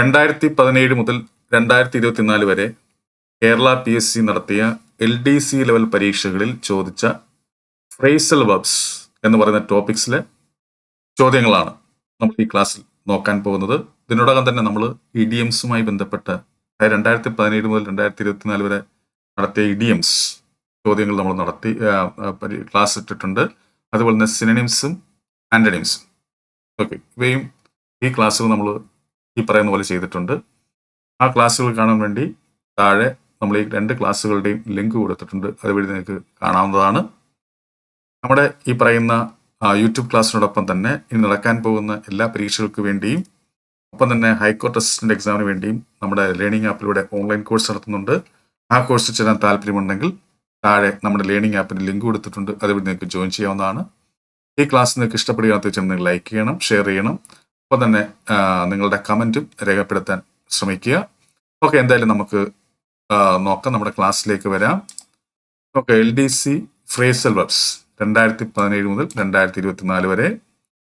രണ്ടായിരത്തി പതിനേഴ് മുതൽ രണ്ടായിരത്തി ഇരുപത്തിനാല് വരെ കേരള പി എസ് സി നടത്തിയ എൽ ഡി സി ലെവൽ പരീക്ഷകളിൽ ചോദിച്ച ഫ്രേസൽ വെബ്സ് എന്ന് പറയുന്ന ടോപ്പിക്സിലെ ചോദ്യങ്ങളാണ് നമ്മൾ ഈ ക്ലാസ്സിൽ നോക്കാൻ പോകുന്നത്. ഇതിനോടകം തന്നെ നമ്മൾ ഇ ഇഡിയംസുമായി ബന്ധപ്പെട്ട അതായത് രണ്ടായിരത്തി പതിനേഴ് മുതൽ രണ്ടായിരത്തി ഇരുപത്തിനാല് വരെ നടത്തിയ ഇ ഡി എംസ് ചോദ്യങ്ങൾ നമ്മൾ നടത്തി ക്ലാസ് ഇട്ടിട്ടുണ്ട്. അതുപോലെ തന്നെ സിനണിംസും ആന്റണിംസും. ഓക്കെ. ഇവയും ഈ ക്ലാസ്സുകൾ നമ്മൾ ഈ പറയുന്ന പോലെ ചെയ്തിട്ടുണ്ട്. ആ ക്ലാസ്സുകൾ കാണാൻ വേണ്ടി താഴെ നമ്മൾ ഈ രണ്ട് ക്ലാസ്സുകളുടെയും ലിങ്ക് കൊടുത്തിട്ടുണ്ട്. അതുവഴി നിങ്ങൾക്ക് കാണാവുന്നതാണ്. നമ്മുടെ ഈ പറയുന്ന യൂട്യൂബ് ക്ലാസ്സിനോടൊപ്പം തന്നെ ഇനി നടക്കാൻ പോകുന്ന എല്ലാ പരീക്ഷകൾക്ക് വേണ്ടിയും ഒപ്പം തന്നെ ഹൈക്കോർട്ട് അസിസ്റ്റന്റ് എക്സാമിന് വേണ്ടിയും നമ്മുടെ ലേണിംഗ് ആപ്പിലൂടെ ഓൺലൈൻ കോഴ്സ് നടത്തുന്നുണ്ട്. ആ കോഴ്സ് ചേരാൻ താല്പര്യമുണ്ടെങ്കിൽ താഴെ നമ്മുടെ ലേണിംഗ് ആപ്പിന് ലിങ്ക് കൊടുത്തിട്ടുണ്ട്. അതുവഴി നിങ്ങൾക്ക് ജോയിൻ ചെയ്യാവുന്നതാണ്. ഈ ക്ലാസ് നിങ്ങൾക്ക് ഇഷ്ടപ്പെടുകയാണെന്ന് വെച്ചാൽ നിങ്ങൾ ലൈക്ക് ചെയ്യണം ഷെയർ ചെയ്യണം. ഒപ്പം തന്നെ നിങ്ങളുടെ കമന്റും രേഖപ്പെടുത്താൻ ശ്രമിക്കുക. ഓക്കെ എന്തായാലും നമുക്ക് നോക്കാം നമ്മുടെ ക്ലാസ്സിലേക്ക് വരാം. Okay L D C phrasal verbs രണ്ടായിരത്തി പതിനേഴ് മുതൽ രണ്ടായിരത്തി ഇരുപത്തിനാല് വരെ.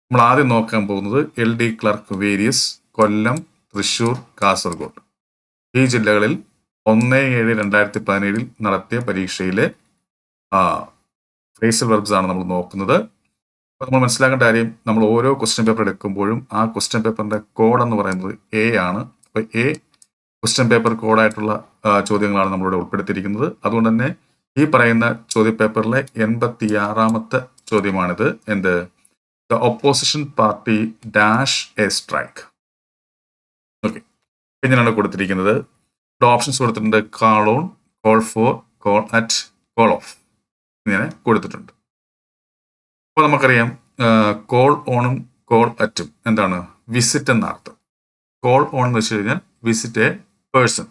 നമ്മൾ ആദ്യം നോക്കാൻ പോകുന്നത് L D clerk various Kollam Thrissur Kasaragod. ഈ ജില്ലകളിൽ ഒന്ന് ഏഴ് രണ്ടായിരത്തി പതിനേഴിൽ നടത്തിയ പരീക്ഷയിലെ ഫ്രേസൽ വെർബ്സ് ആണ് നമ്മൾ നോക്കുന്നത്. അപ്പോൾ നമ്മൾ മനസ്സിലാക്കേണ്ട കാര്യം നമ്മൾ ഓരോ ക്വസ്റ്റ്യൻ പേപ്പർ എടുക്കുമ്പോഴും ആ ക്വസ്റ്റ്യൻ പേപ്പറിന്റെ കോഡ് എന്ന് പറയുന്നത് എ ആണ്. അപ്പോൾ എ ക്വസ്റ്റ്യൻ പേപ്പർ കോഡായിട്ടുള്ള ചോദ്യങ്ങളാണ് നമ്മളിവിടെ ഉൾപ്പെടുത്തിയിരിക്കുന്നത്. അതുകൊണ്ട് തന്നെ ഈ പറയുന്ന ചോദ്യ പേപ്പറിലെ എൺപത്തി ആറാമത്തെ ചോദ്യമാണിത്. എന്ത്? The opposition party dash a strike okay ഇങ്ങനെയാണ് കൊടുത്തിരിക്കുന്നത്. ഇവിടെ ഓപ്ഷൻസ് കൊടുത്തിട്ടുണ്ട്. Call on call for call at call off ഇങ്ങനെ കൊടുത്തിട്ടുണ്ട്. അപ്പോൾ നമുക്കറിയാം കോൾ ഓണും കോൾ അറ്റും എന്താണ്? വിസിറ്റ് എന്ന അർത്ഥം. കോൾ ഓൺ എന്ന് വെച്ച് കഴിഞ്ഞാൽ visit a person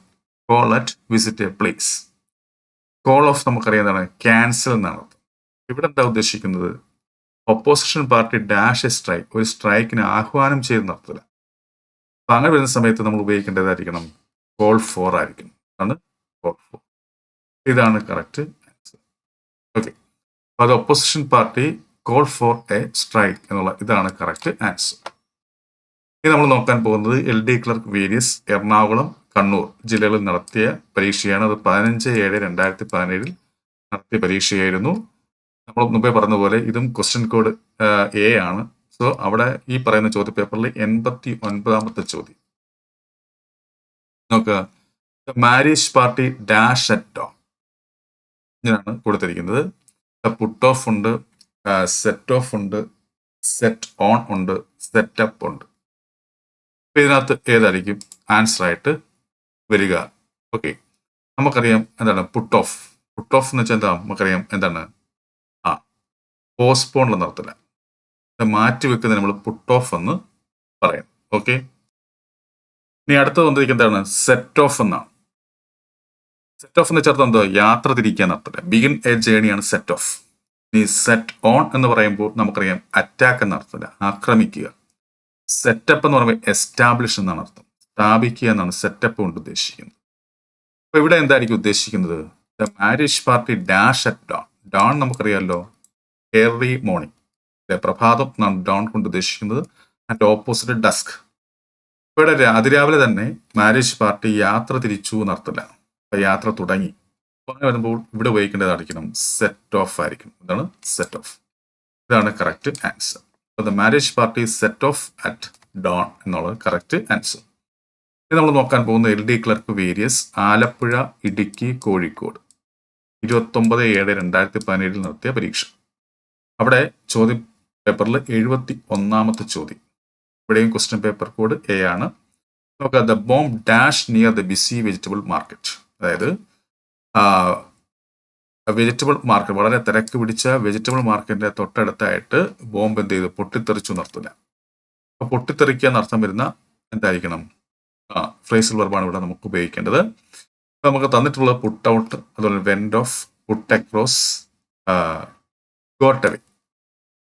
call at visit a place call off നമുക്കറിയാം എന്താണ്? ക്യാൻസൽ എന്നാണ് അർത്ഥം. ഇവിടെ എന്താ ഉദ്ദേശിക്കുന്നത്? Opposition party dash a strike ഒരു സ്ട്രൈക്കിന് ആഹ്വാനം ചെയ്യുന്ന അർത്ഥത്തില്ല അപ്പൊ അങ്ങനെ വരുന്ന സമയത്ത് നമ്മൾ ഉപയോഗിക്കേണ്ടതായിരിക്കണം കോൾ ഫോർ ആയിരിക്കും ആണ് കോൾ ഫോർ ഇതാണ് കറക്റ്റ് ആൻസർ ഓക്കെ അപ്പോൾ അത് opposition party call for a strike എന്നുള്ള ഇതാണ് കറക്റ്റ് ആൻസർ ഇനി നമ്മൾ നോക്കാൻ പോകുന്നത് L D clerk various Ernakulam Kannur ജില്ലകളിൽ നടത്തിയ പരീക്ഷയാണ്. അത് പതിനഞ്ച് ഏഴ് രണ്ടായിരത്തി പതിനേഴിൽ നടത്തിയ പരീക്ഷയായിരുന്നു. നമ്മൾ മുമ്പേ പറഞ്ഞ പോലെ ഇതും ക്വസ്റ്റ്യൻ കോഡ് എ ആണ്. സോ അവിടെ ഈ പറയുന്ന ചോദ്യ പേപ്പറിൽ എൺപത്തി ഒൻപതാമത്തെ ചോദ്യം. നോക്കുക. മാരേജ് പാർട്ടി ഡാഷ് അറ്റ് ഇങ്ങനെയാണ് കൊടുത്തിരിക്കുന്നത്. പുട്ട് ഓഫ് ഉണ്ട്. സെറ്റ് ഓഫ് ഉണ്ട് സെറ്റ് ഓൺ ഉണ്ട് സെറ്റ് അപ്പ് ഉണ്ട്. അപ്പം ഇതിനകത്ത് ഏതായിരിക്കും? ആൻസർ ആയിട്ട് വരിക. ഓക്കെ നമുക്കറിയാം എന്താണ്? പുട്ട് ഓഫ് പുട്ട് ഓഫ് എന്ന് വെച്ചാൽ എന്താ? നമുക്കറിയാം എന്താണ്? ആ പോസ്റ്റ്പോൺ എന്ന അർത്ഥത്തില്ല ഇത് മാറ്റി വെക്കുന്നത് നമ്മൾ പുട്ട് ഓഫ് എന്ന് പറയാം. ഓക്കെ ഇനി അടുത്തത് വന്നിരിക്കുന്നത് എന്താണ്? സെറ്റ് ഓഫ് എന്നാണ്. സെറ്റ് ഓഫ് എന്ന് വെച്ചാൽ എന്തോ? യാത്ര തിരിക്കാൻ അർത്ഥമില്ല ബിഗിൻ എ ജേണിയാണ് സെറ്റ് ഓഫ് ഇനി സെറ്റ് ഓൺ എന്ന് പറയുമ്പോൾ നമുക്കറിയാം അറ്റാക്ക് എന്ന അർത്ഥമില്ല ആക്രമിക്കുക. സെറ്റപ്പ് എന്ന് പറയുമ്പോൾ എസ്റ്റാബ്ലിഷ് എന്നാണ് അർത്ഥം. സ്ഥാപിക്കുക എന്നാണ് സെറ്റപ്പ് കൊണ്ട് ഉദ്ദേശിക്കുന്നത്. അപ്പൊ ഇവിടെ എന്തായിരിക്കും ഉദ്ദേശിക്കുന്നത്? The marriage party dash at dawn dawn നമുക്കറിയാമല്ലോ എർലി മോർണിംഗ് അല്ലെ പ്രഭാതം എന്നാണ് ഡോൺ കൊണ്ട് ഉദ്ദേശിക്കുന്നത് അറ്റ് ഓപ്പോസിറ്റ് ഡസ്ക് ഇവിടെ അതിരാവിലെ തന്നെ മാരേജ് പാർട്ടി യാത്ര തിരിച്ചു എന്നർത്ഥമില്ല യാത്ര തുടങ്ങി. അങ്ങനെ വരുമ്പോൾ ഇവിടെ ഉപയോഗിക്കേണ്ടത് അടിക്കണം സെറ്റ് ഓഫ് ആയിരിക്കും. ഇതാണ് സെറ്റ് ഓഫ് ഇതാണ് കറക്റ്റ് ആൻസർ അപ്പൊ the marriage party set off at dawn എന്നുള്ളത് കറക്റ്റ് ആൻസർ ഇത് നമ്മൾ നോക്കാൻ പോകുന്ന L D clerk various Alappuzha Idukki Kozhikode. ഇരുപത്തൊമ്പത് ഏഴ് രണ്ടായിരത്തി പതിനേഴിൽ നടത്തിയ പരീക്ഷ. അവിടെ ചോദ്യ പേപ്പറിൽ എഴുപത്തി ഒന്നാമത്തെ ചോദ്യം. ഇവിടെയും ക്വസ്റ്റ്യൻ പേപ്പർ കോഡ് എ ആണ്. നോക്കുക the bomb dash near the busy vegetable market അതായത് വെജിറ്റബിൾ മാർക്കറ്റ് വളരെ തിരക്ക് പിടിച്ച വെജിറ്റബിൾ മാർക്കറ്റിന്റെ തൊട്ടടുത്തായിട്ട് ബോംബ് എന്ത് ചെയ്തു? പൊട്ടിത്തെറിച്ചു നിർത്തില്ല അപ്പൊ പൊട്ടിത്തെറിക്കുക എന്നർത്ഥം വരുന്ന എന്തായിരിക്കണം? ആ ഫ്രേസൽ വെർബാണ് ഇവിടെ നമുക്ക് ഉപയോഗിക്കേണ്ടത്. നമുക്ക് തന്നിട്ടുള്ള പുട്ട് ഔട്ട് അതുപോലെ വെൻഡ് ഓഫ് പുട്ട് അക്രോസ്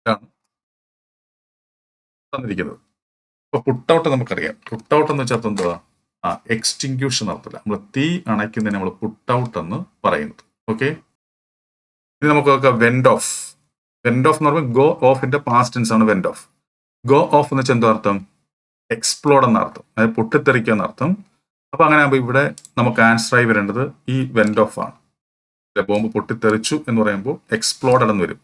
ഇതാണ് തന്നിരിക്കുന്നത്. അപ്പൊ പുട്ട് ഔട്ട് നമുക്കറിയാം. പുട്ട് ഔട്ട് എന്ന് വെച്ചാൽ എന്താ? ആ എക്സ്റ്റിങ്ക്യൂഷൻ നടത്തില്ല. നമ്മൾ തീ അണയ്ക്കുന്നതിന് നമ്മൾ പുട്ട് ഔട്ട് എന്ന് പറയുന്നത്. ഓക്കെ ഇനി നമുക്ക് നോക്കാം വെൻഡ് ഓഫ് വെൻഡ് ഓഫ് എന്ന് പറയുമ്പോൾ ഗോ ഓഫിന്റെ പാസ്റ്റ് ടെൻസ് ആണ് വെൻഡ് ഓഫ് ഗോ ഓഫ് എന്ന് വെച്ചാൽ എന്താ അർത്ഥം എക്സ്പ്ലോഡ് എന്ന അർത്ഥം അതായത് പൊട്ടിത്തെറിക്കുക എന്നർത്ഥം. അപ്പൊ അങ്ങനെ ആകുമ്പോൾ ഇവിടെ നമുക്ക് ആൻസർ ആയി വരേണ്ടത് ഈ വെൻഡ് ഓഫ് ആണ്. ബോംബ് പൊട്ടിത്തെറിച്ചു എന്ന് പറയുമ്പോൾ എക്സ്പ്ലോഡഡ് എന്ന് വരും.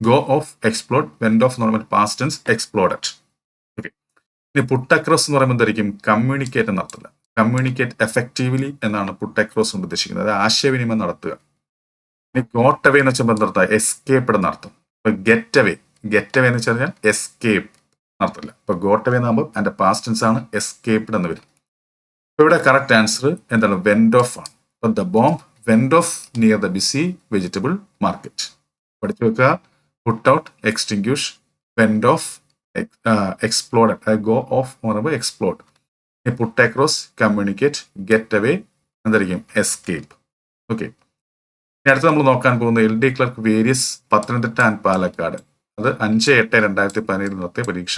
Go off explode went off എന്ന് പറയുമ്പോൾ പാസ്റ്റൻസ് എക്സ്പ്ലോഡഡ് ഓക്കെ ഇനി പുട്ട് അക്രോസ് എന്ന് പറയുമ്പോൾ എന്തായിരിക്കും? കമ്മ്യൂണിക്കേറ്റ് എന്നർത്ഥമില്ല കമ്മ്യൂണിക്കേറ്റ് എഫക്റ്റീവ്ലി എന്നാണ് പുട്ട് അക്രോസ് കൊണ്ട് ഉദ്ദേശിക്കുന്നത്. അതായത് ആശയവിനിമയം നടത്തുക. ഇനി ഗോട്ട് അവേ എന്ന് വെച്ചാൽ എന്താ എസ്കേപ്പ് എന്ന അർത്ഥം. ഇപ്പൊ ഗെറ്റ് അവേ ഗെറ്റ് അവേ എന്ന് വെച്ച് കഴിഞ്ഞാൽ എസ്കേപ്പ് നടത്തില്ല. ഇപ്പൊ ഗോട്ട് അവേ എന്നാകുമ്പോൾ അതിന്റെ പാസ്റ്റൻസ് ആണ് എസ്കേപ്ഡ് എന്ന് വരും. ഇപ്പൊ ഇവിടെ കറക്റ്റ് ആൻസർ എന്താണ്? വെൻഡ് ഓഫ് ആണ്. അപ്പൊ the bomb went off near the busy vegetable market പഠിച്ചു വെക്കുക. Put out extinguish went off exploded go off explode put across communicate get away എന്തായിരിക്കും എസ്കേപ്പ് ഓക്കെ ഇനി അടുത്ത് നമ്മൾ നോക്കാൻ പോകുന്ന L D clerk various Pathanamthitta and Palakkad. അത് അഞ്ച് എട്ട് രണ്ടായിരത്തി പതിനേഴിൽ നടത്തിയ പരീക്ഷ.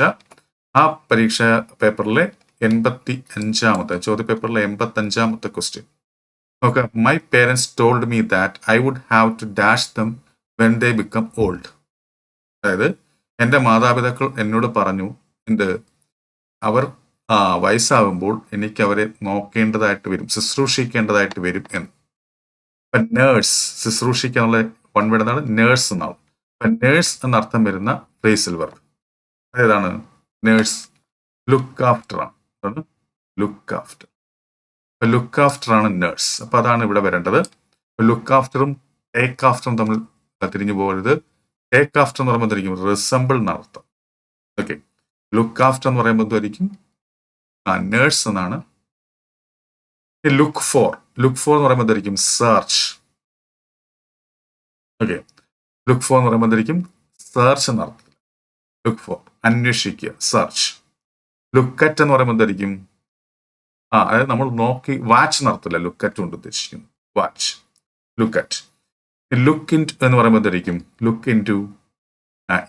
ആ പരീക്ഷ പേപ്പറിലെ എൺപത്തി അഞ്ചാമത്തെ ചോദ്യ പേപ്പറിലെ എൺപത്തി അഞ്ചാമത്തെ question okay my parents told me that I would have to dash them when they become old അതായത് എന്റെ മാതാപിതാക്കൾ എന്നോട് പറഞ്ഞു എന്ത്? അവർ വയസ്സാകുമ്പോൾ എനിക്ക് അവരെ നോക്കേണ്ടതായിട്ട് വരും ശുശ്രൂഷിക്കേണ്ടതായിട്ട് വരും എന്ന്. ഇപ്പൊ നേഴ്സ് ശുശ്രൂഷിക്കാനുള്ള വൺ നേഴ്സ് എന്നാണ് ഇപ്പൊ നേഴ്സ് എന്നർത്ഥം വരുന്ന ഫ്രേസിൽ വർക്ക്. അതേതാണ്? നേഴ്സ് ലുക്ക് ആഫ്റ്റർ ആണ്. ലുക്ക് ആഫ്റ്റർ ഇപ്പൊ ലുക്ക് ആഫ്റ്റർ ആണ് നേഴ്സ് അപ്പൊ അതാണ് ഇവിടെ വരേണ്ടത്. ലുക്ക് ആഫ്റ്ററും ടേക്ക് ആഫ്റ്ററും തമ്മിൽ തിരിഞ്ഞു പോകരുത്. ടേക്ക് ആഫ്റ്റർ എന്ന് പറയുമ്പോൾ എന്തായിരിക്കും? റിസംബിൾ എന്നർത്ഥം ഓക്കെ ലുക്ക് ആഫ്റ്റർ എന്ന് പറയുമ്പോൾ എന്തായിരിക്കും നേഴ്സ് എന്നാണ്. ലുക്ക് ഫോർ ലുക്ക് ഫോർ എന്ന് പറയുമ്പോൾ എന്തായിരിക്കും? സെർച്ച് ഓക്കെ ലുക്ക് ഫോർ എന്ന് പറയുമ്പോൾ എന്തായിരിക്കും? സെർച്ച് എന്നർത്ഥം ലുക്ക് ഫോർ അന്വേഷിക്കുക. സെർച്ച് ലുക്കറ്റ് എന്ന് പറയുമ്പോൾ എന്തായിരിക്കും? ആ അതായത് നമ്മൾ നോക്കി വാച്ച് നടത്തില്ല ലുക്കറ്റ് കൊണ്ട് ഉദ്ദേശിക്കുന്നു. വാച്ച് ലുക്കറ്റ് ലുക്ക് ഇൻ എന്ന് പറയുമ്പോൾ എന്തായിരിക്കും? ലുക്ക് ഇൻ ടു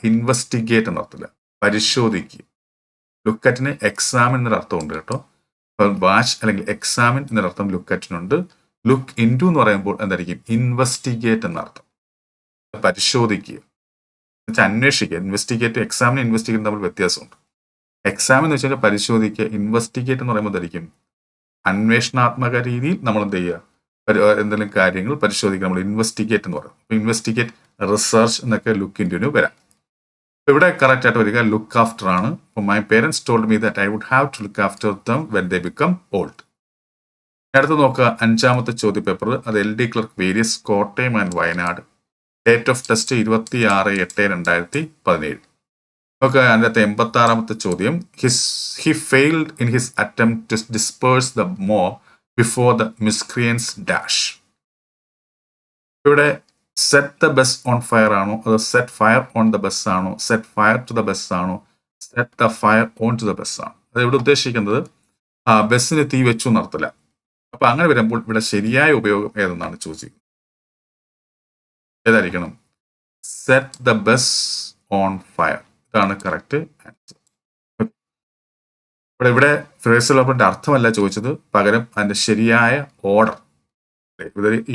ഇൻവെസ്റ്റിഗേറ്റ് നടത്തില്ല പരിശോധിക്കുക. ലുക്കറ്റിന് എക്സാമിൻ എന്നൊരു അർത്ഥമുണ്ട് കേട്ടോ. വാച്ച് അല്ലെങ്കിൽ എക്സാമിൻ എന്നൊരർത്ഥം ലുക്കറ്റിനുണ്ട് ലുക്ക് ഇൻ ടു എന്ന് പറയുമ്പോൾ എന്തായിരിക്കും? ഇൻവെസ്റ്റിഗേറ്റ് എന്നർത്ഥം. പരിശോധിക്കുക. എന്നുവെച്ചാൽ അന്വേഷിക്കുക. ഇൻവെസ്റ്റിഗേറ്റ് എക്സാമിന് ഇൻവെസ്റ്റിഗേറ്റ് തമ്മിൽ വ്യത്യാസമുണ്ട്. എക്സാം എന്ന് വെച്ചാൽ പരിശോധിക്കുക. ഇൻവെസ്റ്റിഗേറ്റ് എന്ന് പറയുമ്പോൾ എന്തായിരിക്കും? അന്വേഷണാത്മക രീതിയിൽ നമ്മൾ എന്ത് ചെയ്യുക എന്തെങ്കിലും കാര്യങ്ങൾ പരിശോധിക്കുക. നമ്മൾ ഇൻവെസ്റ്റിഗേറ്റ് എന്ന് പറയും. ഇൻവെസ്റ്റിഗേറ്റ് റിസർച്ച് എന്നൊക്കെ ലുക്കിന്റെ വരാം. അപ്പൊ ഇവിടെ കറക്റ്റ് ആയിട്ട് വരിക ലുക്ക് ആഫ്റ്റർ ആണ്. My parents told me that I would have to look after them when they become old അടുത്ത് നോക്കുക അഞ്ചാമത്തെ ചോദ്യ പേപ്പർ അത് L D clerk various Kottayam and Wayanad date of test ഇരുപത്തി ആറ് എട്ട് രണ്ടായിരത്തി പതിനേഴ് ഓക്കെ അതിനകത്ത് എൺപത്തി ആറാമത്തെ ചോദ്യം. His he failed in his attempt to disperse the mob before the miscreants dash ഇവിടെ set the bus on fire ആണോ? അതോ set fire on the bus ആണോ? Set fire to the bus ആണോ? Set the fire on to the bus ആണ്? അത് ഇവിടെ ഉദ്ദേശിക്കുന്നത് ആ ബസ്സിന് തീ വെച്ചു നടത്തില്ല അപ്പൊ അങ്ങനെ വരുമ്പോൾ ഇവിടെ ശരിയായ ഉപയോഗം ഏതെന്നാണ് ചോദിക്കുന്നത് ഏതായിരിക്കണം? Set the bus on fire ഇതാണ് കറക്റ്റ് ആൻസർ ഇവിടെ ഇവിടെ ഫ്രേസൽ വെർബിന്റെ അർത്ഥമല്ല ചോദിച്ചത് പകരം അതിന്റെ ശരിയായ ഓർഡർ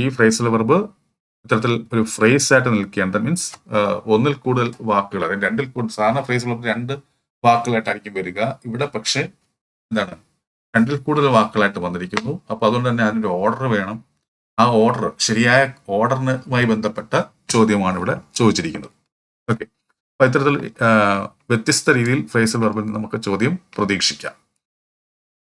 ഈ ഫ്രേസൽ വെർബ് ഇത്തരത്തിൽ ഒരു ഫ്രേസ് ആയിട്ട് നിൽക്കുകയാണ്. മീൻസ് ഒന്നിൽ കൂടുതൽ വാക്കുകൾ അതായത് രണ്ടിൽ കൂടുതൽ സാധാരണ ഫ്രേസ് വെർബ് രണ്ട് വാക്കുകളായിട്ടായിരിക്കും വരിക. ഇവിടെ പക്ഷേ എന്താണ്? രണ്ടിൽ കൂടുതൽ വാക്കുകളായിട്ട് വന്നിരിക്കുന്നു. അപ്പൊ അതുകൊണ്ട് തന്നെ അതിനൊരു ഓർഡർ വേണം. ആ ഓർഡർ ശരിയായ ഓർഡറിനുമായി ബന്ധപ്പെട്ട ചോദ്യമാണ് ഇവിടെ ചോദിച്ചിരിക്കുന്നത്. ഓക്കെ അപ്പൊ ഇത്തരത്തിൽ വ്യത്യസ്ത രീതിയിൽ ഫ്രേസൽ വെർബിൽ നമുക്ക് ചോദ്യം പ്രതീക്ഷിക്കാം.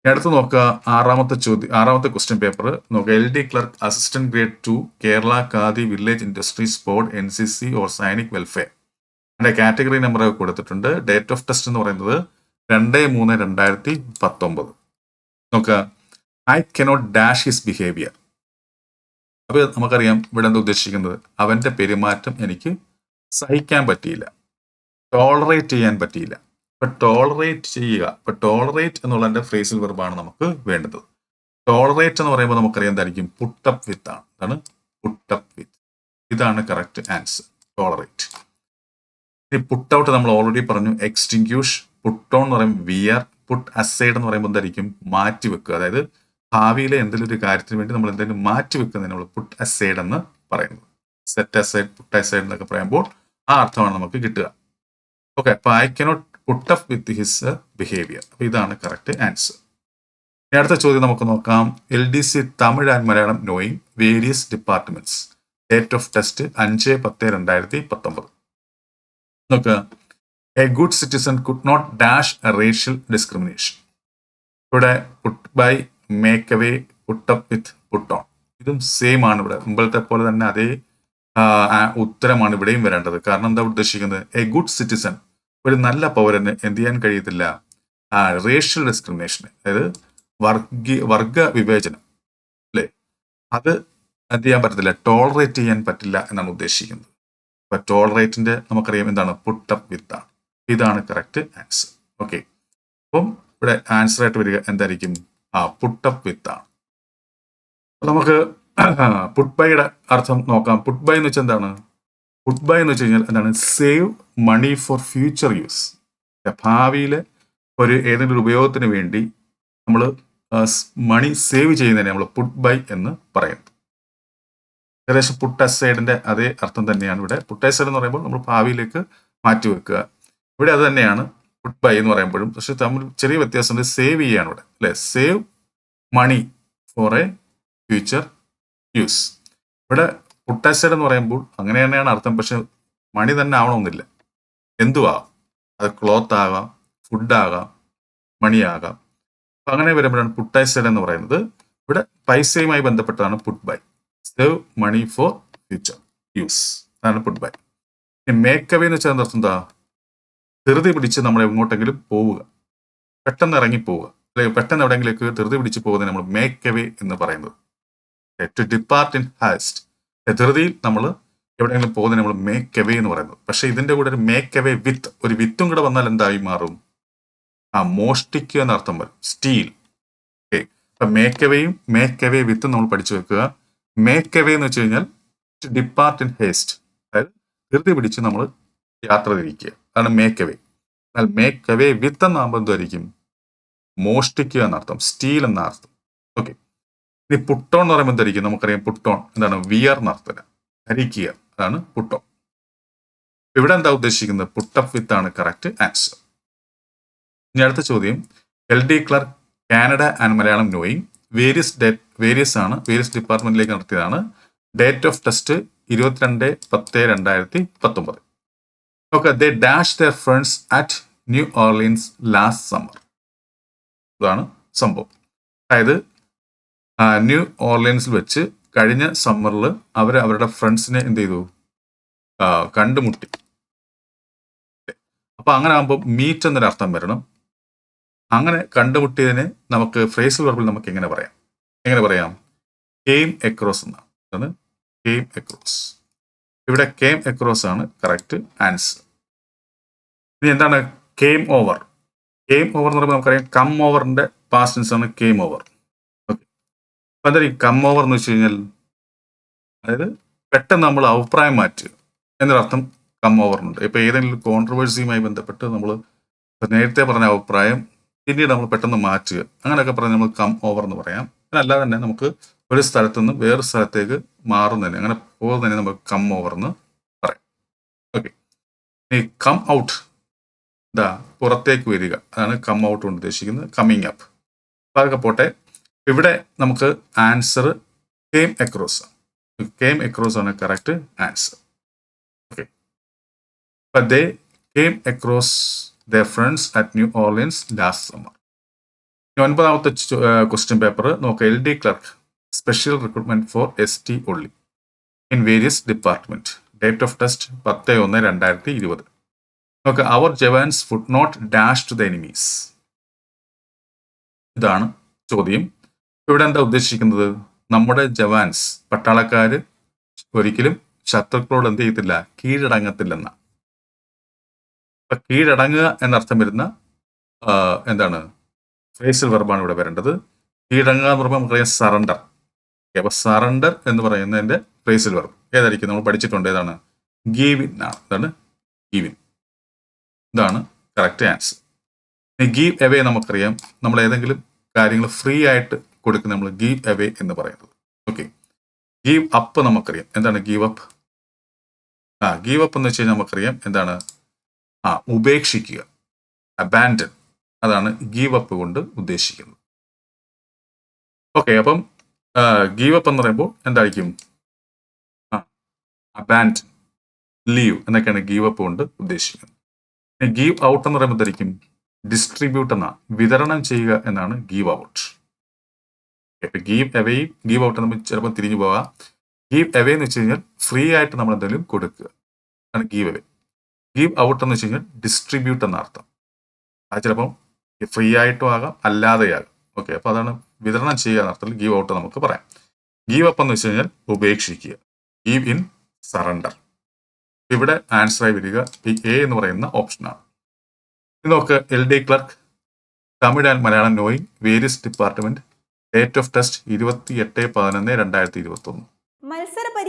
അടുത്ത് നോക്കുക ആറാമത്തെ ചോദ്യം ആറാമത്തെ ക്വസ്റ്റ്യൻ പേപ്പർ നോക്കുക. L D clerk assistant grade two Kerala Khadi village industries board N C C or Sainik welfare അതിന്റെ കാറ്റഗറി നമ്പർ കൊടുത്തിട്ടുണ്ട്. ഡേറ്റ് ഓഫ് ടെസ്റ്റ് എന്ന് പറയുന്നത് രണ്ട് മൂന്ന് രണ്ടായിരത്തി പത്തൊമ്പത്. നോക്കുക. I cannot dash his behaviour അപ്പോൾ നമുക്കറിയാം ഇവിടെ എന്താ ഉദ്ദേശിക്കുന്നത്. അവന്റെ പെരുമാറ്റം എനിക്ക് സഹിക്കാൻ പറ്റിയില്ല. ടോളറേറ്റ് ചെയ്യാൻ പറ്റിയില്ല. ഇപ്പൊ ടോളറേറ്റ് ചെയ്യുക. ഇപ്പൊ ടോളറേറ്റ് എന്നുള്ളതിന്റെ ഫ്രേസിൽ വെർബാണ് നമുക്ക് വേണ്ടത്. ടോളറേറ്റ് എന്ന് പറയുമ്പോൾ നമുക്കറിയാം എന്തായിരിക്കും? പുട്ടപ്പ് വിത്ത് ആണ്. ഇതാണ് പുട്ടപ്പ് വിത്ത് ഇതാണ് കറക്റ്റ് ആൻസർ ടോളറേറ്റ് ഇനി പുട്ട് ഔട്ട് നമ്മൾ ഓൾറെഡി പറഞ്ഞു. എക്സ്റ്റിങ്ക്യൂഷ് പുട്ട് ഓൺ എന്ന് പറയുമ്പോൾ വിയർ പുട്ട് അസൈഡ് എന്ന് പറയുമ്പോൾ എന്തായിരിക്കും? മാറ്റി വെക്കുക. അതായത് ഭാവിയിലെ എന്തെങ്കിലും ഒരു കാര്യത്തിന് വേണ്ടി നമ്മൾ എന്തെങ്കിലും മാറ്റി വെക്കുന്നതിന് നമ്മൾ പുട്ട് അസൈഡ് എന്ന് പറയുന്നത്. സെറ്റ് അസൈഡ് പുട്ട് അസൈഡ് എന്നൊക്കെ പറയുമ്പോൾ ആ അർത്ഥമാണ് നമുക്ക് കിട്ടുക. ഓക്കെ അപ്പൊ I cannot put up with his behaviour അപ്പൊ ഇതാണ് കറക്റ്റ് ആൻസർ അടുത്ത ചോദ്യം നമുക്ക് നോക്കാം. L D C Tamil and Malayalam knowing various departments date of test അഞ്ച് പത്ത് രണ്ടായിരത്തി പത്തൊമ്പത്. നോക്കുക a good citizen could not dash racial discrimination ഇവിടെ put by make away put up with put on ഇതും സെയിം ആണ് ഇവിടെ. മുമ്പത്തെ പോലെ തന്നെ അതേ ഉത്തരമാണ് ഇവിടെയും വരേണ്ടത്. കാരണം എന്താ ഉദ്ദേശിക്കുന്നത്? എ ഗുഡ് സിറ്റിസൺ ഒരു നല്ല പൗരന് എന്ത് ചെയ്യാൻ കഴിയത്തില്ല. റേഷ്യൽ ഡിസ്ക്രിമിനേഷൻ അതായത് വർഗീയ വർഗ വിവേചനം അല്ലേ? അത് എന്ത് ചെയ്യാൻ പറ്റത്തില്ല ടോളറേറ്റ് ചെയ്യാൻ പറ്റില്ല എന്നാണ് ഉദ്ദേശിക്കുന്നത്. അപ്പൊ ടോളറേറ്റിന്റെ നമുക്കറിയാം എന്താണ്? പുട്ടപ്പ് വിത്താണ് ഇതാണ് കറക്റ്റ് ആൻസർ ഓക്കെ അപ്പം ഇവിടെ ആൻസർ ആയിട്ട് വരിക എന്തായിരിക്കും? ആ പുട്ടപ്പ് വിത്താണ് നമുക്ക് പുട്ബൈയുടെ അർത്ഥം നോക്കാം. പുട്ബൈ എന്ന് വെച്ചാൽ എന്താണ്? പുട്ട് ബൈ എന്ന് വെച്ച് കഴിഞ്ഞാൽ എന്താണ്? Save money for future use ഭാവിയിലെ ഒരു ഏതെങ്കിലും ഉപയോഗത്തിന് വേണ്ടി നമ്മൾ മണി സേവ് ചെയ്യുന്നതിനെ നമ്മൾ പുട്ട് ബൈ എന്ന് പറയുന്നത്. ഏകദേശം പുട്ട് അസൈഡിന്റെ അതേ അർത്ഥം തന്നെയാണ് ഇവിടെ. പുട്ട് അസൈഡ് എന്ന് പറയുമ്പോൾ നമ്മൾ ഭാവിയിലേക്ക് മാറ്റി വെക്കുക. ഇവിടെ അത് തന്നെയാണ് പുട്ട് ബൈ എന്ന് പറയുമ്പോഴും. പക്ഷെ തമ്മിൽ ചെറിയ വ്യത്യാസമുണ്ട്. സേവ് ചെയ്യാണ് ഇവിടെ. അല്ലെ? Save money for a future use ഇവിടെ അസൈഡ് എന്ന് പറയുമ്പോൾ അങ്ങനെ തന്നെയാണ് അർത്ഥം. പക്ഷെ മണി തന്നെ ആവണമെന്നില്ല. എന്തുവാ? അത് ക്ലോത്ത് ആകാം ഫുഡ് ആകാം മണിയാകാം അപ്പൊ അങ്ങനെ വരുമ്പോഴാണ് പുട്ട് അസൈഡ് എന്ന് പറയുന്നത്. ഇവിടെ പൈസയുമായി ബന്ധപ്പെട്ടതാണ് put by save money for future use അതാണ് പുട്ട് ബൈ മേക്ക് അവേ എന്ന് വെച്ചാൽ അർത്ഥം എന്താ? ധൃതി പിടിച്ച് നമ്മൾ എങ്ങോട്ടെങ്കിലും പോവുക. പെട്ടെന്ന് ഇറങ്ങി പോവുക. അല്ലെങ്കിൽ പെട്ടെന്ന് എവിടെയെങ്കിലേക്ക് ധൃതി പിടിച്ച് പോകുന്നത് നമ്മൾ മേക്കവേ എന്ന് പറയുന്നത്. ടു ഡിപ്പാർട്ട് ഇൻ ഹാസ്റ്റ് ധൃതിയിൽ നമ്മൾ എവിടെയെങ്കിലും പോകുന്നതിന് നമ്മൾ മേക്ക് അവേ എന്ന് പറയുന്നത്. പക്ഷേ ഇതിന്റെ കൂടെ ഒരു മേക്ക് അവേ വിത്ത് ഒരു വിത്തും കൂടെ വന്നാൽ എന്തായി മാറും? ആ മോഷ്ടിക്കുക എന്ന അർത്ഥം വരും. സ്റ്റീൽ. ഓക്കെ. അപ്പം മേക്ക് അവേയും മേക്ക് അവേ വിത്തും നമ്മൾ പഠിച്ചു വെക്കുക. മേക്ക് അവേ എന്ന് വെച്ച് കഴിഞ്ഞാൽ ടു ഡിപ്പാർട്ട് ഇൻ ഹേസ്റ്റ് അതായത് ധൃതി പിടിച്ച് നമ്മൾ യാത്ര തിരിക്കുക. അതാണ് മേക്ക് അവേ എന്നാൽ മേക്ക് അവേ വിത്ത് എന്നാകുമ്പോൾ എന്തായിരിക്കും മോഷ്ടിക്കുക എന്നർത്ഥം സ്റ്റീൽ എന്ന അർത്ഥം. ഇനി പുട്ടോൺ എന്ന് പറയുമ്പോൾ എന്തായിരിക്കും? നമുക്കറിയാം പുട്ടോൺ. എന്താണ്? വിയർ എന്നർത്ഥം ധരിക്കുക അതാണ് പുട്ടോൺ. ഇവിടെ എന്താ ഉദ്ദേശിക്കുന്നത്? പുട്ടപ്പ് വിത്ത് ആണ് കറക്റ്റ് ആൻസർ. ഇനി അടുത്ത ചോദ്യം. L D clerk Kannada and Malayalam knowing various date various ആണ്. വേരിയസ് ഡിപ്പാർട്ട്മെന്റിലേക്ക് നടത്തിയതാണ്. ഡേറ്റ് ഓഫ് ടെസ്റ്റ് ഇരുപത്തിരണ്ട് പത്ത് രണ്ടായിരത്തി പത്തൊമ്പത് okay they dash their friends at New Orleans last summer ഇതാണ് സംഭവം. അതായത് ന്യൂ ഓർലിയൻസിൽ വെച്ച് കഴിഞ്ഞ സമ്മറിൽ അവർ അവരുടെ ഫ്രണ്ട്സിനെ എന്ത് ചെയ്തു? കണ്ടുമുട്ടി. അപ്പൊ അങ്ങനെ ആകുമ്പോൾ മീറ്റ് എന്നൊരു അർത്ഥം വരണം. അങ്ങനെ കണ്ടുമുട്ടിയതിനെ നമുക്ക് ഫ്രേസൽ വെർബിൽ നമുക്ക് എങ്ങനെ പറയാം? എങ്ങനെ പറയാം? കെയിം എക്രോസ് എന്നാണ് കെയിം എക്രോസ് ഇവിടെ കെയിം എക്രോസ് ആണ് കറക്റ്റ് ആൻസർ ഇനി എന്താണ്? കെയിം ഓവർ കെയിം ഓവർ എന്ന് പറയുമ്പോൾ നമുക്കറിയാം കം ഓവറിന്റെ പാസ്റ്റൻസ് ആണ് കെയിം ഓവർ എന്താ ഈ കം ഓവർ എന്ന് വെച്ച് കഴിഞ്ഞാൽ അതായത് പെട്ടെന്ന് നമ്മൾ അഭിപ്രായം മാറ്റുക എന്നൊരർത്ഥം കം ഓവറിനുണ്ട് ഇപ്പൊ ഏതെങ്കിലും കോൺട്രവേഴ്സിയുമായി ബന്ധപ്പെട്ട് നമ്മൾ നേരത്തെ പറഞ്ഞ അഭിപ്രായം പിന്നീട് നമ്മൾ പെട്ടെന്ന് മാറ്റുക. അങ്ങനെയൊക്കെ പറഞ്ഞ് നമ്മൾ കം ഓവർ എന്ന് പറയാം. അല്ലാതെ തന്നെ നമുക്ക് ഒരു സ്ഥലത്തു നിന്ന് വേറെ സ്ഥലത്തേക്ക് മാറുന്നതിന് അങ്ങനെ പോകുന്നതിന് നമ്മൾ കം ഓവർ എന്ന് പറയാം. ഓക്കെ ഈ കം ഔട്ട് ഇതാ പുറത്തേക്ക് വരിക. അതാണ് കം ഔട്ട് കൊണ്ട് ഉദ്ദേശിക്കുന്നത്. കമ്മിങ് അപ്പ് അപ്പൊ അതൊക്കെ പോട്ടെ. ഇവിടെ നമുക്ക് answer came across came across ആണ് correct answer okay but they came across the friends at New Orleans last summer ഒൻപതാമത്തെ ക്വസ്റ്റ്യൻ പേപ്പർ നോക്കുക L D clerk special recruitment for S T only in various department date of test പത്ത് ഒന്ന് രണ്ടായിരത്തി ഇരുപത് നോക്ക് our jawans would not dash to the enemies ഇതാണ് ചോദ്യം ഇവിടെ എന്താ ഉദ്ദേശിക്കുന്നത്? നമ്മുടെ ജവാൻസ് പട്ടാളക്കാര് ഒരിക്കലും ശത്രുക്കളോട് എന്ത് ചെയ്യത്തില്ല കീഴടങ്ങത്തില്ലെന്ന. അപ്പൊ കീഴടങ്ങുക എന്നർത്ഥം വരുന്ന എന്താണ് ഫേസിൽ വെർബാണ് ഇവിടെ വരേണ്ടത്. കീഴടങ്ങുക എന്ന് പറയുമ്പോൾ നമുക്കറിയാം സറണ്ടർ അപ്പൊ സറണ്ടർ എന്ന് പറയുന്നതിന്റെ ഫേസിൽ വെർബ് ഏതായിരിക്കും? നമ്മൾ പഠിച്ചിട്ടുണ്ട് ഏതാണ്? ഗീവിൻ ആണ്. എന്താണ്? ഗീവിൻ ഇതാണ് കറക്റ്റ് ആൻസർ ഗീവ് എവേ നമുക്കറിയാം. നമ്മൾ ഏതെങ്കിലും കാര്യങ്ങൾ ഫ്രീ ആയിട്ട് കൊടുക്കുന്ന നമ്മൾ ഗീവ് അവേ എന്ന് പറയുന്നത്. ഓക്കെ ഗീവ് അപ്പ് നമുക്കറിയാം. എന്താണ് ഗീവ് അപ്പ് ആ ഗീവ് അപ്പ് എന്ന് വെച്ച് കഴിഞ്ഞാൽ നമുക്കറിയാം എന്താണ്? ആ ഉപേക്ഷിക്കുക. അബാൻഡൻ അതാണ് ഗീവ് അപ്പ് കൊണ്ട് ഉദ്ദേശിക്കുന്നത്. ഓക്കെ അപ്പം ഗീവ് അപ്പ് എന്ന് പറയുമ്പോൾ എന്തായിരിക്കും? ആ അബാൻഡ് ലീവ് എന്നൊക്കെയാണ് ഗീവ് അപ്പ് കൊണ്ട് ഉദ്ദേശിക്കുന്നത്. ഗീവ് ഔട്ട് എന്ന് പറയുമ്പോഴത്തേക്കും ഡിസ്ട്രിബ്യൂട്ട് എന്നാ വിതരണം ചെയ്യുക എന്നാണ് ഗീവ് ഔട്ട് ഗീവ് എവേയും ഗീവ് ഔട്ട് നമ്മൾ ചിലപ്പോൾ തിരിഞ്ഞു പോകാം ഗീവ് എവേ എന്ന് വെച്ച് കഴിഞ്ഞാൽ ഫ്രീ ആയിട്ട് നമ്മൾ എന്തെങ്കിലും കൊടുക്കുക. ആണ് ഗീവ് എവേ ഗീവ് ഔട്ട് എന്ന് വെച്ച് കഴിഞ്ഞാൽ ഡിസ്ട്രിബ്യൂട്ട് എന്ന അർത്ഥം. അത് ചിലപ്പം ഫ്രീ ആയിട്ടും ആകാം അല്ലാതെയാകാം ഓക്കെ അപ്പോൾ അതാണ് വിതരണം ചെയ്യുക എന്ന അർത്ഥത്തിൽ ഗീവ് ഔട്ട് നമുക്ക് പറയാം. ഗീവ് അപ്പ് എന്ന് വെച്ച് കഴിഞ്ഞാൽ ഉപേക്ഷിക്കുക. ഗീവ് ഇൻ സറണ്ടർ ഇവിടെ ആൻസറായി വരിക. ഈ എ എന്ന് പറയുന്ന ഓപ്ഷനാണ് ഇത് നോക്ക് L D clerk Tamil and Malayalam knowing various department date of test ഇരുപത്തി എട്ട് പതിനൊന്ന് രണ്ടായിരത്തി ഇരുപത്തി ഒന്ന് മത്സര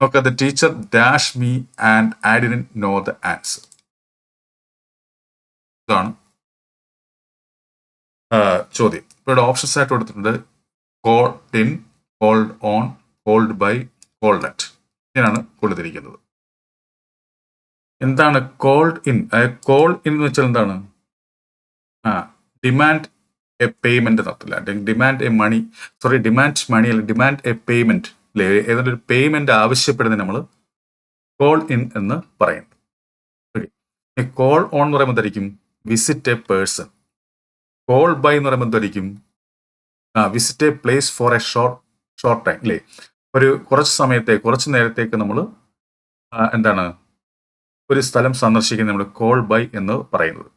നോക്ക് the teacher dash me and I didn't know the answer ഇതാണ് ചോദ്യം. ഇപ്പോൾ ഇവിടെ ഓപ്ഷൻസ് ആയിട്ട് കൊടുത്തിട്ടുണ്ട്. Called in called on called by called at ഇങ്ങനെയാണ് കൊടുത്തിരിക്കുന്നത്. എന്താണ് കോൾഡ് ഇൻ കോൾ ഇൻ എന്ന് വെച്ചാൽ എന്താണ്? ആ ഡിമാൻഡ് എ പേയ്മെന്റ് നടത്തില്ല demand a money sorry demand money അല്ല ഡിമാൻഡ് എ പേയ്മെന്റ് ഏതാണ്ട് ഒരു പേയ്മെന്റ് ആവശ്യപ്പെടുന്നതിന് നമ്മൾ കോൾ ഇൻ എന്ന് പറയും. ഓക്കെ കോൾ ഓൺ എന്ന് പറയുമ്പോൾ എന്തായിരിക്കും? Visit a person call by എന്ന് പറയുമ്പോൾ എന്തായിരിക്കും? ആ visit a place for a short short time അല്ലേ ഒരു കുറച്ച് സമയത്തെ കുറച്ച് നേരത്തേക്ക് നമ്മൾ എന്താണ്? ഒരു സ്ഥലം സന്ദർശിക്കുന്ന നമ്മൾ കോൾ ബൈ എന്ന് പറയുന്നത്.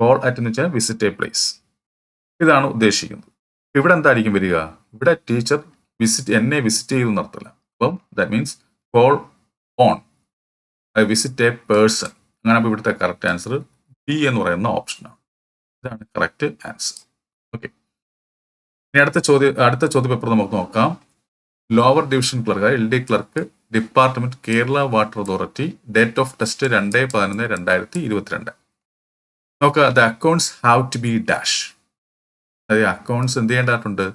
കോൾ അറ്റ് എന്ന് വെച്ചാൽ വിസിറ്റ് എ പ്ലേസ് ഇതാണ് ഉദ്ദേശിക്കുന്നത്. ഇവിടെ എന്തായിരിക്കും വരിക? ഇവിടെ ടീച്ചർ വിസിറ്റ് എന്നെ വിസിറ്റ് ചെയ്തു നടത്തില്ല അപ്പം that means call on I visit a person അങ്ങനെ ഇവിടുത്തെ കറക്റ്റ് ആൻസർ ബി എന്ന് പറയുന്ന ഓപ്ഷനാണ് ഇതാണ് കറക്റ്റ് ആൻസർ ഓക്കെ ഇനി അടുത്ത ചോദ്യം അടുത്ത ചോദ്യ പേപ്പർ നമുക്ക് നോക്കാം. Lower division clerk L D clerk department Kerala water authority date of test രണ്ട് പതിനൊന്ന് രണ്ടായിരത്തി ഇരുപത്തിരണ്ട് നോക്കുക the accounts have to be dash അതായത് അക്കൗണ്ട്സ് എന്ത് ചെയ്യേണ്ടതായിട്ടുണ്ട്?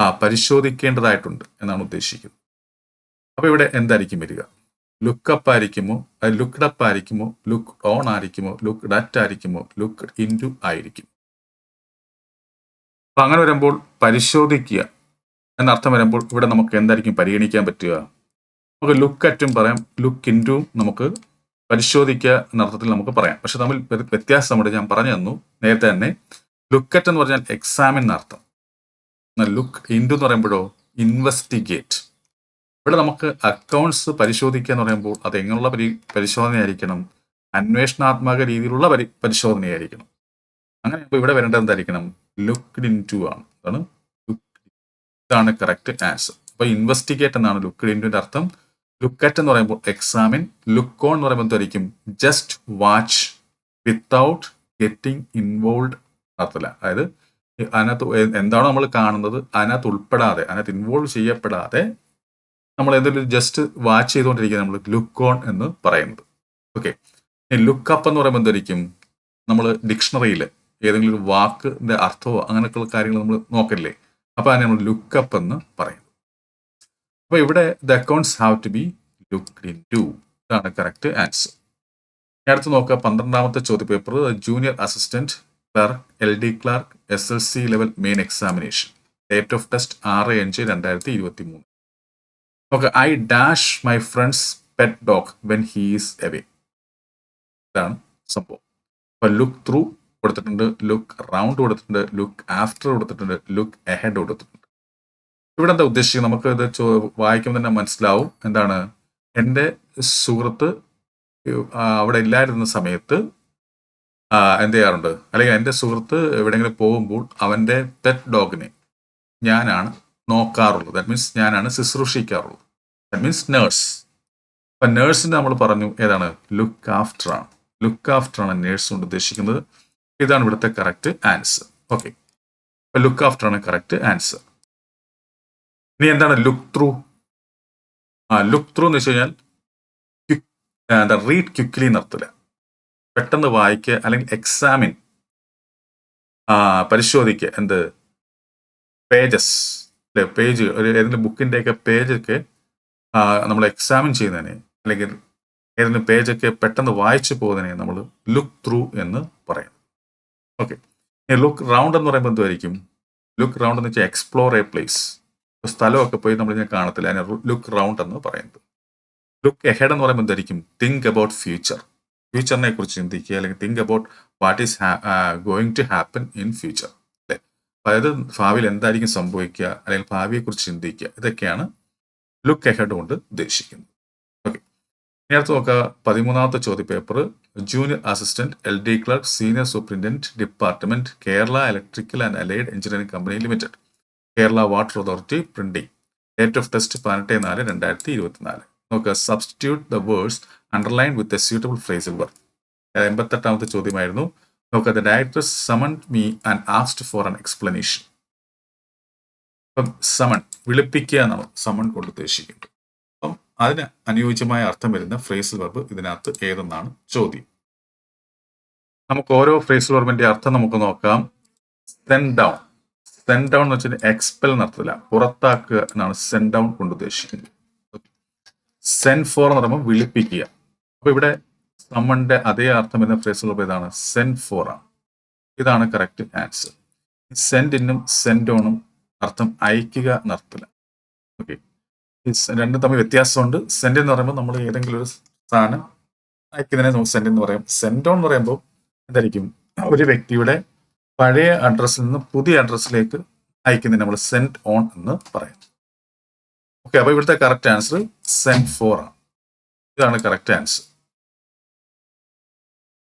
ആ പരിശോധിക്കേണ്ടതായിട്ടുണ്ട് എന്നാണ് ഉദ്ദേശിക്കുന്നത്. അപ്പൊ ഇവിടെ എന്തായിരിക്കും വരിക? ലുക്കപ്പ് ആയിരിക്കുമോ? ലുക്ക്ഡ് അപ്പ് ആയിരിക്കുമോ? ലുക്ക് ഓൺ ആയിരിക്കുമോ? ലുക്ക് ഡാറ്റ് ആയിരിക്കുമോ? ലുക്ക് ഇന്റു ആയിരിക്കും. അപ്പൊ അങ്ങനെ വരുമ്പോൾ പരിശോധിക്കുക എന്നർത്ഥം വരുമ്പോൾ ഇവിടെ നമുക്ക് എന്തായിരിക്കും പരിഗണിക്കാൻ പറ്റുക? നമുക്ക് ലുക്ക് അറ്റും പറയാം. ലുക്ക് ഇന്റും നമുക്ക് പരിശോധിക്കുക എന്നർത്ഥത്തിൽ നമുക്ക് പറയാം. പക്ഷെ തമ്മിൽ വ്യത്യാസമുണ്ട് ഞാൻ പറഞ്ഞു തന്നു. നേരത്തെ തന്നെ ലുക്കറ്റ് എന്ന് പറഞ്ഞാൽ എക്സാമിൻ എന്നർത്ഥം ലുക്ക് ഇന്റു എന്ന് പറയുമ്പോഴോ ഇൻവെസ്റ്റിഗേറ്റ് ഇവിടെ നമുക്ക് അക്കൗണ്ട്സ് പരിശോധിക്കുക എന്ന് പറയുമ്പോൾ അത് എങ്ങനെയുള്ള പരി പരിശോധനയായിരിക്കണം. അന്വേഷണാത്മക രീതിയിലുള്ള പരി പരിശോധനയായിരിക്കണം. അങ്ങനെ അപ്പോൾ ഇവിടെ വരേണ്ടത് എന്തായിരിക്കണം? ലുക്ക്ഡ് ഇൻ ടു ആണ്. അതാണ് ലുക്ക് ഇതാണ് കറക്റ്റ് ആൻസർ അപ്പോൾ ഇൻവെസ്റ്റിഗേറ്റ് എന്നാണ് ലുക്ക്ഡ് ഇൻ ടുവിന്റെ അർത്ഥം. ലുക്കറ്റ് എന്ന് പറയുമ്പോൾ എക്സാമിൻ ലുക്ക് ഓൺ എന്ന് പറയുമ്പോൾ എന്തായിരിക്കും just watch without getting involve അർത്ഥമല്ല. അതായത് അതിനകത്ത് എന്താണോ നമ്മൾ കാണുന്നത് അതിനകത്ത് ഉൾപ്പെടാതെ അതിനകത്ത് ഇൻവോൾവ് ചെയ്യപ്പെടാതെ നമ്മൾ എന്തെങ്കിലും ജസ്റ്റ് വാച്ച് ചെയ്തുകൊണ്ടിരിക്കുക നമ്മൾ ലുക്ക് ഓൺ എന്ന് പറയുന്നത്. ഓക്കെ ലുക്ക് അപ്പ് എന്ന് പറയുമ്പോൾ എന്തായിരിക്കും? നമ്മൾ ഡിക്ഷണറിയിൽ ഏതെങ്കിലും ഒരു വാക്കിന്റെ അർത്ഥമോ അങ്ങനെയൊക്കെയുള്ള കാര്യങ്ങൾ നമ്മൾ നോക്കല്ലേ അപ്പൊ അതിനെ നമ്മൾ ലുക്ക് അപ്പ് എന്ന് പറയുന്നത് അപ്പൊ ഇവിടെ the accounts have to be look in to ഇതാണ് കറക്റ്റ് ആൻസർ അടുത്ത് നോക്കുക പന്ത്രണ്ടാമത്തെ ചോദ്യ paper junior assistant clerk L D clerk S L C level main examination date of test ആറ് അഞ്ച് രണ്ടായിരത്തി ഇരുപത്തി മൂന്ന് okay I dash my friend's pet dog when he's away ഇതാണ് സംഭവം. അപ്പൊ ലുക്ക് ത്രൂ കൊടുത്തിട്ടുണ്ട് ലുക്ക് റൗണ്ട് കൊടുത്തിട്ടുണ്ട് ലുക്ക് ആഫ്റ്റർ കൊടുത്തിട്ടുണ്ട് ലുക്ക് എഹെഡ് കൊടുത്തിട്ടുണ്ട്. ഇവിടെ എന്താ ഉദ്ദേശിക്കുന്നത് നമുക്ക് ഇത് വായിക്കുമ്പോൾ തന്നെ മനസ്സിലാവും എന്താണ്. എന്റെ സുഹൃത്ത് അവിടെ ഇല്ലായിരുന്ന സമയത്ത് എന്ത് ചെയ്യാറുണ്ട്? അല്ലെങ്കിൽ എന്റെ സുഹൃത്ത് എവിടെയെങ്കിലും പോകുമ്പോൾ അവന്റെ പെറ്റ് ഡോഗിനെ ഞാനാണ് നോക്കാറുള്ളത്. ദാറ്റ് മീൻസ് ഞാനാണ് ശുശ്രൂഷിക്കാറുള്ളത്. ദാറ്റ് മീൻസ് നേഴ്സ് അപ്പൊ നേഴ്സിന് നമ്മൾ പറഞ്ഞു ഏതാണ്? ലുക്ക് ആഫ്റ്റർ ആണ്. ലുക്ക് ആഫ്റ്റർ ആണ് നേഴ്സ് കൊണ്ട് ഉദ്ദേശിക്കുന്നത്. ഇതാണ് ഇവിടുത്തെ കറക്റ്റ് ആൻസർ ഓക്കെ അപ്പം ലുക്ക് ആഫ്റ്റർ ആണ് കറക്റ്റ് ആൻസർ ഇനി എന്താണ് ലുക്ക് ത്രൂ ആ ലുക്ക് ത്രൂ എന്ന് വെച്ച് കഴിഞ്ഞാൽ എന്താ റീഡ് ക്യുക്ലി നിർത്തില്ല പെട്ടെന്ന് വായിക്കുക അല്ലെങ്കിൽ എക്സാമിൻ പരിശോധിക്കുക. എന്ത്? പേജസ് അല്ലെ? പേജ് ഒരു ഏതെങ്കിലും ബുക്കിന്റെയൊക്കെ പേജൊക്കെ നമ്മൾ എക്സാമിൻ ചെയ്യുന്നതിനെ അല്ലെങ്കിൽ ഏതെങ്കിലും പേജൊക്കെ പെട്ടെന്ന് വായിച്ചു പോകുന്നതിനെ നമ്മൾ ലുക്ക് ത്രൂ എന്ന് പറയും. ഓക്കെ ലുക്ക് റൗണ്ട് എന്ന് പറയുമ്പോൾ എന്തുമായിരിക്കും ലുക്ക് റൗണ്ട് എന്ന് വെച്ചാൽ എക്സ്പ്ലോർ എ പ്ലേസ് സ്ഥലമൊക്കെ പോയി നമ്മൾ ഞാൻ കാണത്തില്ല. അതിനെ ലുക്ക് റൗണ്ട് എന്ന് പറയുന്നത്. ലുക്ക് എഹെഡ് എന്ന് പറയുമ്പോൾ എന്തായിരിക്കും തിങ്ക് അബൌട്ട് ഫ്യൂച്ചർ ഫ്യൂച്ചറിനെ കുറിച്ച് ചിന്തിക്കുക അല്ലെങ്കിൽ think about what is going to happen in future അല്ലേ? അതായത് ഭാവിയിൽ എന്തായിരിക്കും സംഭവിക്കുക അല്ലെങ്കിൽ ഭാവിയെ കുറിച്ച് ചിന്തിക്കുക ഇതൊക്കെയാണ് ലുക്ക് എഹെഡ് കൊണ്ട് ഉദ്ദേശിക്കുന്നത്. ഓക്കെ ഇനി അടുത്ത് നോക്കുക പതിമൂന്നാമത്തെ ചോദ്യ paper junior assistant L D clerk senior superintendent department Kerala electrical and allied engineering company limited Kerala water authority printing date of test പതിനെട്ട് നാല് രണ്ടായിരത്തി ഇരുപത്തിനാല്. നോക്കുക substitute the words underline with a suitable phrasal verb എൺപത്തെട്ടാമത്തെ ചോദ്യമായിരുന്നു. നോക്കുക the director summon me and asked for an explanation അപ്പം summon വിളിപ്പിക്കുക എന്നാണ്. സമൺ കൊണ്ട് ഉദ്ദേശിക്കുന്നത് അപ്പം അതിന് അനുയോജ്യമായ അർത്ഥം വരുന്ന ഫ്രേസൽ വെർബ് ഇതിനകത്ത് ഏതെന്നാണ് ചോദ്യം. നമുക്ക് ഓരോ ഫ്രേസൽ വെർബിന്റെ അർത്ഥം നമുക്ക് നോക്കാം. സെൻഡ് ഡൗൺ സെൻഡ് ഡൗൺ എന്ന് വെച്ചാൽ എക്സ്പെൽ നടത്തില്ല പുറത്താക്കുക എന്നാണ് സെൻഡ് ഡൗൺ കൊണ്ട് ഉദ്ദേശിക്കുന്നത്. സെൻഡ് ഫോർ എന്ന് പറയുമ്പോൾ വിളിപ്പിക്കുക. അപ്പൊ ഇവിടെ സമ്മന്റെ അതേ അർത്ഥം ഫ്രേസ് ഉള്ളപ്പോൾ ഇതാണ് സെൻ ഫോർ ആണ്. ഇതാണ് കറക്റ്റ് ആൻസർ സെൻഡിനും സെൻഡോണും അർത്ഥം അയക്കുക എന്നർത്ഥമില്ല. ഓക്കെ രണ്ടും തമ്മിൽ വ്യത്യാസമുണ്ട്. സെൻഡ് എന്ന് പറയുമ്പോൾ നമ്മൾ ഏതെങ്കിലും ഒരു സ്ഥാനം അയക്കുന്നതിനെ നമുക്ക് സെൻഡ് എന്ന് പറയും. സെൻഡോൺ എന്ന് പറയുമ്പോൾ എന്തായിരിക്കും? ഒരു വ്യക്തിയുടെ പഴയ അഡ്രസ്സിൽ നിന്ന് പുതിയ അഡ്രസ്സിലേക്ക് അയക്കുന്നതിന് നമ്മൾ സെൻഡ് ഓൺ എന്ന് പറയും. ഓക്കെ അപ്പോൾ ഇവിടുത്തെ കറക്റ്റ് ആൻസർ സെൻഡ് ഫോർ ആണ്. ഇതാണ് കറക്റ്റ് ആൻസർ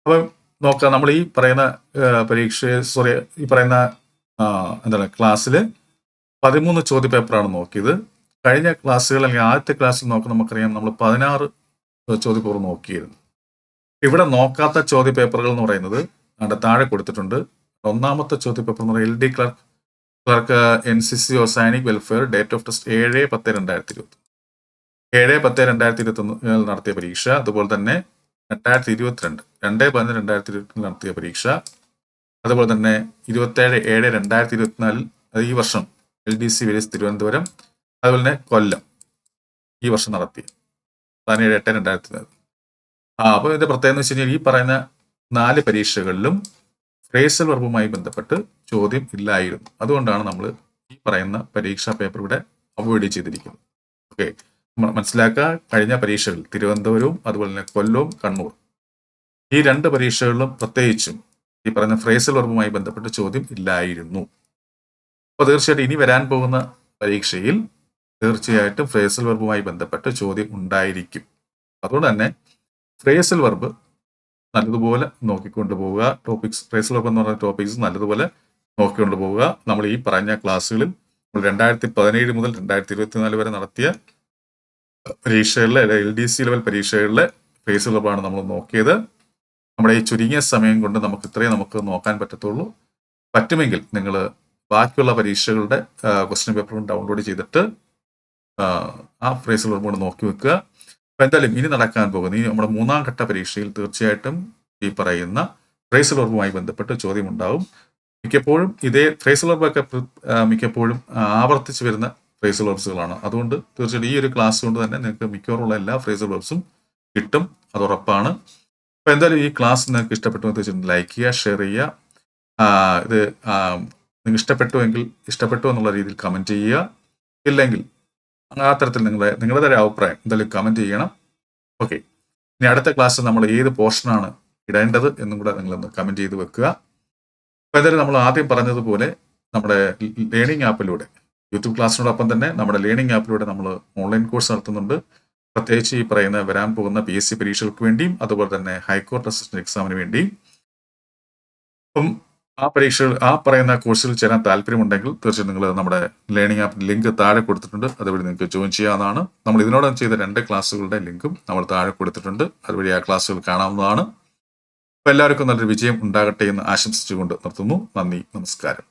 അപ്പം നോക്കാം നമ്മൾ ഈ പറയുന്ന പരീക്ഷ സോറി ഈ പറയുന്ന എന്താണ് ക്ലാസ്സിൽ പതിമൂന്ന് ചോദ്യ പേപ്പറാണ് നോക്കിയത്. കഴിഞ്ഞ ക്ലാസ്സുകൾ അല്ലെങ്കിൽ ആദ്യത്തെ ക്ലാസ്സിൽ നോക്കാം നമുക്കറിയാം നമ്മൾ പതിനാറ് ചോദ്യ പേപ്പർ നോക്കിയിരുന്നു. ഇവിടെ നോക്കാത്ത ചോദ്യ പേപ്പറുകൾ എന്ന് പറയുന്നത് അവിടെ താഴെ കൊടുത്തിട്ടുണ്ട്. ഒന്നാമത്തെ ചോദ്യ പേപ്പർ എന്ന് പറയുന്നത് L D clerk clerk N C C Sainik welfare date of test ഏഴ് പത്ത് രണ്ടായിരത്തി ഇരുപത്തി ഏഴ് പത്ത് രണ്ടായിരത്തി ഇരുപത്തി നടത്തിയ പരീക്ഷ. അതുപോലെ തന്നെ രണ്ടായിരത്തി ഇരുപത്തിരണ്ട് രണ്ട് പതിനൊന്ന് രണ്ടായിരത്തി ഇരുപത്തിരണ്ട് നടത്തിയ പരീക്ഷ. അതുപോലെ തന്നെ ഇരുപത്തേഴ് ഏഴ് രണ്ടായിരത്തി ഇരുപത്തിനാലിൽ അത് ഈ വർഷം എൽ ഡി സി വിലേസ് തിരുവനന്തപുരം അതുപോലെ തന്നെ കൊല്ലം ഈ വർഷം നടത്തി പതിനേഴ് എട്ട് രണ്ടായിരത്തി ആ അപ്പോൾ ഇതിന്റെ പ്രത്യേകത എന്ന് വെച്ച് കഴിഞ്ഞാൽ ഈ പറയുന്ന നാല് പരീക്ഷകളിലും ഫ്രേസൽ വർബുമായി ബന്ധപ്പെട്ട് ചോദ്യം ഇല്ലായിരുന്നു. അതുകൊണ്ടാണ് നമ്മൾ ഈ പറയുന്ന പരീക്ഷാ പേപ്പർ ഇവിടെ അവോയ്ഡ് ചെയ്തിരിക്കുന്നത്. ഓക്കെ. മനസ്സിലാക്കുക. കഴിഞ്ഞ പരീക്ഷകൾ തിരുവനന്തപുരവും അതുപോലെ തന്നെ കൊല്ലവും കണ്ണൂർ ഈ രണ്ട് പരീക്ഷകളിലും പ്രത്യേകിച്ചും ഈ പറഞ്ഞ ഫ്രേസൽ വർബുമായി ബന്ധപ്പെട്ട ചോദ്യം ഇല്ലായിരുന്നു. അപ്പോൾ തീർച്ചയായിട്ടും ഇനി വരാൻ പോകുന്ന പരീക്ഷയിൽ തീർച്ചയായിട്ടും ഫ്രേസൽ വർബുമായി ബന്ധപ്പെട്ട ചോദ്യം ഉണ്ടായിരിക്കും. അതുകൊണ്ട് തന്നെ ഫ്രേസൽ വർബ് നല്ലതുപോലെ നോക്കിക്കൊണ്ട് പോവുക. ടോപ്പിക്സ് ഫ്രേസൽ വർബ് എന്ന് പറഞ്ഞ ടോപ്പിക്സ് നല്ലതുപോലെ നോക്കിക്കൊണ്ട് പോവുക. നമ്മൾ ഈ പറഞ്ഞ ക്ലാസ്സുകളിൽ രണ്ടായിരത്തി പതിനേഴ് മുതൽ രണ്ടായിരത്തി ഇരുപത്തിനാല് വരെ നടത്തിയ പരീക്ഷകളിലെ എൽ ഡി സി ലെവൽ പരീക്ഷകളിലെ ഫേസ് വെർബാണ് നമ്മൾ നോക്കിയത്. നമ്മുടെ ഈ ചുരുങ്ങിയ സമയം കൊണ്ട് നമുക്ക് ഇത്രയും നമുക്ക് നോക്കാൻ പറ്റത്തുള്ളൂ. പറ്റുമെങ്കിൽ നിങ്ങൾ ബാക്കിയുള്ള പരീക്ഷകളുടെ ക്വസ്റ്റ്യൻ പേപ്പറും ഡൗൺലോഡ് ചെയ്തിട്ട് ആ, ഫ്രേസുകൾ കൂടെ നോക്കി വെക്കുക. അപ്പം എന്തായാലും ഇനി നടക്കാൻ പോകുന്നത് ഈ നമ്മുടെ മൂന്നാം ഘട്ട പരീക്ഷയിൽ തീർച്ചയായിട്ടും ഈ പറയുന്ന ഫ്രേസൽ വർബുമായി ബന്ധപ്പെട്ട് ചോദ്യം ഉണ്ടാവും മിക്കപ്പോഴും ഇതേ ഫ്രേസൽ വർബൊക്കെ മിക്കപ്പോഴും ആവർത്തിച്ച് വരുന്ന ഫ്രേസൽ വെബ്സുകളാണ് അതുകൊണ്ട് തീർച്ചയായിട്ടും ഈ ഒരു ക്ലാസ് കൊണ്ട് തന്നെ നിങ്ങൾക്ക് മിക്കവാറുള്ള എല്ലാ ഫ്രേസൽ വെബ്സും കിട്ടും. അത് ഉറപ്പാണ്. അപ്പോൾ എന്തായാലും ഈ ക്ലാസ് നിങ്ങൾക്ക് ഇഷ്ടപ്പെട്ടു എന്ന് ലൈക്ക് ചെയ്യുക ഷെയർ ചെയ്യുക. ഇത് നിങ്ങൾ ഇഷ്ടപ്പെട്ടുവെങ്കിൽ ഇഷ്ടപ്പെട്ടു എന്നുള്ള രീതിയിൽ കമന്റ് ചെയ്യുക. ഇല്ലെങ്കിൽ ആ തരത്തിൽ നിങ്ങളുടെ നിങ്ങളുടെ തരം അഭിപ്രായം എന്തായാലും കമന്റ് ചെയ്യണം. ഓക്കെ ഇനി അടുത്ത ക്ലാസ് നമ്മൾ ഏത് പോർഷനാണ് ഇടേണ്ടത് എന്നും കൂടെ നിങ്ങളൊന്ന് കമന്റ് ചെയ്ത് വെക്കുക. അപ്പോൾ എന്തായാലും നമ്മൾ ആദ്യം പറഞ്ഞതുപോലെ നമ്മുടെ ലേണിംഗ് ആപ്പിലൂടെ യൂട്യൂബ് ക്ലാസ്സിനോടൊപ്പം തന്നെ നമ്മുടെ ലേണിംഗ് ആപ്പിലൂടെ നമ്മൾ ഓൺലൈൻ കോഴ്സ് നടത്തുന്നുണ്ട്. പ്രത്യേകിച്ച് ഈ പറയുന്ന വരാൻ പോകുന്ന പി എസ് സി പരീക്ഷകൾക്ക് വേണ്ടിയും അതുപോലെ തന്നെ ഹൈക്കോർട്ട് അസിസ്റ്റന്റ് എക്സാമിന് വേണ്ടിയും. അപ്പം ആ പരീക്ഷകൾ ആ പറയുന്ന കോഴ്സിൽ ചേരാൻ താല്പര്യമുണ്ടെങ്കിൽ തീർച്ചയായും നിങ്ങൾ നമ്മുടെ ലേണിംഗ് ആപ്പ് ലിങ്ക് താഴെ കൊടുത്തിട്ടുണ്ട്. അതുവഴി നിങ്ങൾക്ക് ജോയിൻ ചെയ്യാവുന്നതാണ്. നമ്മൾ ഇതിനോടകം ചെയ്ത രണ്ട് ക്ലാസ്സുകളുടെ ലിങ്കും നമ്മൾ താഴെ കൊടുത്തിട്ടുണ്ട്. അതുവഴി ആ ക്ലാസ്സുകൾ കാണാവുന്നതാണ്. അപ്പോൾ എല്ലാവർക്കും നല്ലൊരു വിജയം ഉണ്ടാകട്ടെ എന്ന് ആശംസിച്ചുകൊണ്ട് നിർത്തുന്നു. നന്ദി നമസ്കാരം.